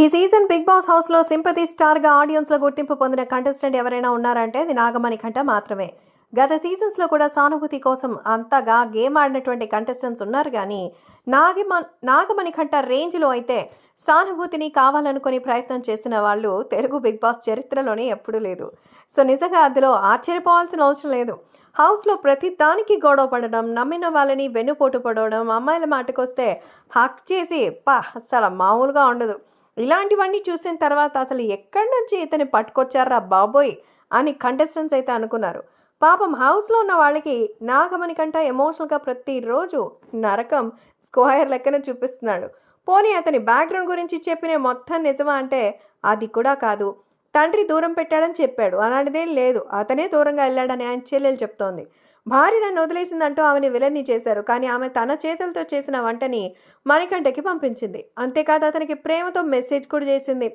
ఈ season big boss హౌస్లో sympathy స్టార్గా ఆడియన్స్లో గుర్తింపు పొందిన కంటెస్టెంట్ ఎవరైనా ఉన్నారంటే అది నాగమణి కంట మాత్రమే. గత సీజన్స్లో కూడా సానుభూతి కోసం అంతగా గేమ్ ఆడినటువంటి కంటెస్టెంట్స్ ఉన్నారు కానీ నాగమ నాగమణి కంట రేంజ్లో అయితే సానుభూతిని కావాలనుకుని ప్రయత్నం చేసిన వాళ్ళు తెలుగు బిగ్ బాస్ చరిత్రలోనే ఎప్పుడూ లేదు. సో నిజంగా అందులో ఆశ్చర్యపోవాల్సిన అవసరం లేదు. హౌస్లో ప్రతి దానికి గొడవ పడడం నమ్మిన వాళ్ళని వెన్నుపోటు పడవడం అమ్మాయిల మాటకొస్తే హక్ చేసి పా అసలు మామూలుగా ఉండదు. ఇలాంటివన్నీ చూసిన తర్వాత అసలు ఎక్కడి నుంచి ఇతని పట్టుకొచ్చారా బాబోయ్ అని కంటెస్టెంట్స్ అయితే అనుకున్నారు. పాపం హౌస్లో ఉన్న వాళ్ళకి నాగమణి కంట ఎమోషనల్గా ప్రతిరోజు నరకం స్క్వైర్ లెక్కన చూపిస్తున్నాడు. పోనీ అతని బ్యాక్గ్రౌండ్ గురించి చెప్పిన మొత్తం నిజమా అంటే అది కూడా కాదు. తండ్రి దూరం పెట్టాడని చెప్పాడు. అలాంటిదేం లేదు. అతనే దూరంగా వెళ్ళాడని ఆయన చెల్లెలు చెప్తోంది. భార్య నన్ను వదిలేసిందంటూ ఆమెని విలన్ని చేశారు. కానీ ఆమె తన చేతులతో చేసిన వంటని మణికంఠకి పంపించింది. అంతేకాదు అతనికి ప్రేమతో మెసేజ్ కూడా చేసింది.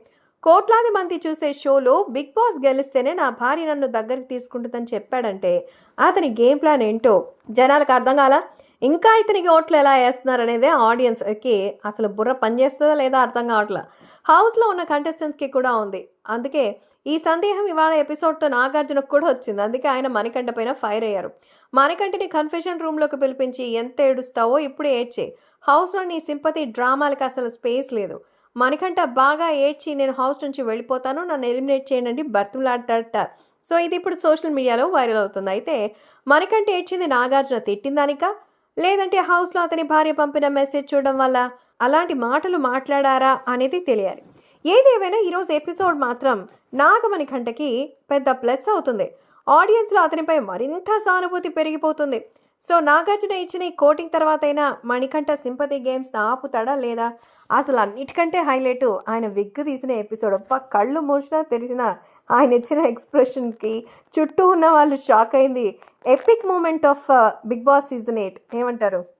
కోట్లాది మంది చూసే షోలో బిగ్ బాస్ గెలిస్తేనే నా భార్య నన్ను దగ్గరికి తీసుకుంటుందని చెప్పాడంటే అతని గేమ్ ప్లాన్ ఏంటో జనాలకు అర్థం కాల? ఇంకా ఇతనికి ఓట్లు ఎలా వేస్తున్నారనేదే ఆడియన్స్కి అసలు బుర్ర పనిచేస్తుందా లేదా అర్థం కావట్లా? హౌస్లో ఉన్న కంటెస్టెంట్స్కి కూడా ఉంది. అందుకే ఈ సందేహం ఇవాళ ఎపిసోడ్తో నాగార్జునకు కూడా వచ్చింది. అందుకే ఆయన మణికంఠ పైన ఫైర్ అయ్యారు. మణికంఠని కన్ఫెషన్ రూమ్లోకి పిలిపించి ఎంత ఏడుస్తావో ఇప్పుడు ఏడ్చే. హౌస్లో నీ సింపతి డ్రామాలకు అసలు స్పేస్ లేదు. మణికంఠ బాగా ఏడ్చి నేను హౌస్ నుంచి వెళ్ళిపోతాను. నన్ను ఎలిమినేట్ చేయండి. బర్తులాడట సో ఇది ఇప్పుడు సోషల్ మీడియాలో వైరల్ అవుతుంది. అయితే మణికంఠ ఏడ్చింది నాగార్జున తిట్టిందానికా? లేదంటే హౌస్లో అతని భార్య పంపిన మెసేజ్ చూడడం వల్ల? అలాంటి మాటలు మాట్లాడారా అనేది తెలియాలి. ఏదేమైనా ఈరోజు ఎపిసోడ్ మాత్రం నాగమణి కంటకి పెద్ద ప్లస్ అవుతుంది. ఆడియన్స్లో అతనిపై మరింత సానుభూతి పెరిగిపోతుంది. సో నాగార్జున ఇచ్చిన ఈ కోటింగ్ తర్వాత అయినా మణికంఠ సింపతి గేమ్స్ ఆపుతాడా లేదా? అసలు అన్నిటికంటే హైలైట్ ఆయన విగ్గు తీసిన ఎపిసోడ్. ఒక్క కళ్ళు మూసినా తెరిచినా ఆయన ఇచ్చిన ఎక్స్ప్రెషన్కి చుట్టూ ఉన్న వాళ్ళు షాక్ అయింది. Epic moment of Big Boss season eight ఏమంటారు?